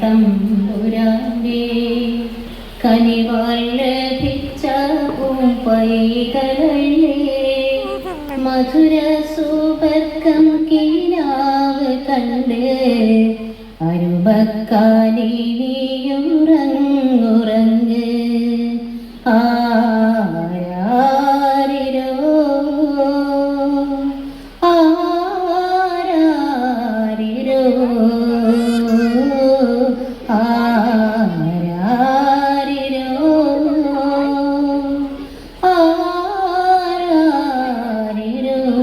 തമ്പുരാന്റെ കനിവാൽ ലഭിച്ച പൈകളെ മധുര സുബർക്കം കിനാവ് കണ്ട് അരുപക്കാലി നീയുറങ്ങുറങ്ങ് ആരാരിരോ? ആരാരിരോ?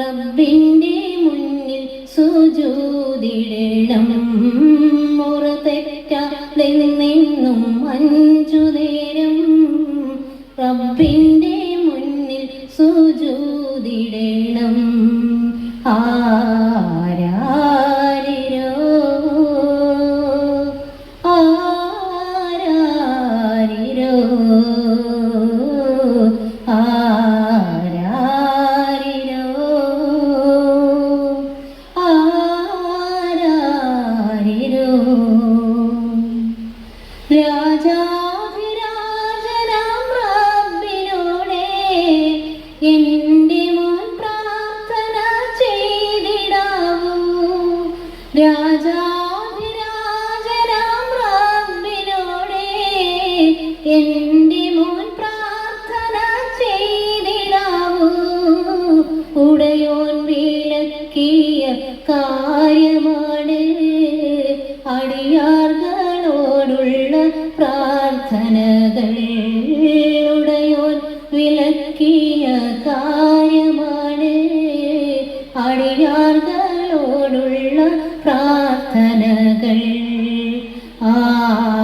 റബ്ബിന്റെ മുന്നിൽ സുജൂതിടണം. മുറ തെറ്റാതെ നിന്നും അഞ്ചു നേരം റബ്ബിന്റെ മുന്നിൽ സുജൂതിടണം. ആരാരിരോ രാജാഭിരാജനാം എന്റെ മോൻ പ്രാർത്ഥന എന്റെ മോൻ പ്രാർത്ഥന ഉടയോൻ വിളക്കിയ കാര്യമാണ് പ്രാർത്ഥനകൾ ഉടയോൻ വിളക്കിയ കാര്യമാണ്. അടിയാർകളോടുള്ള പ്രാർത്ഥനകൾ ആരാ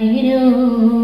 you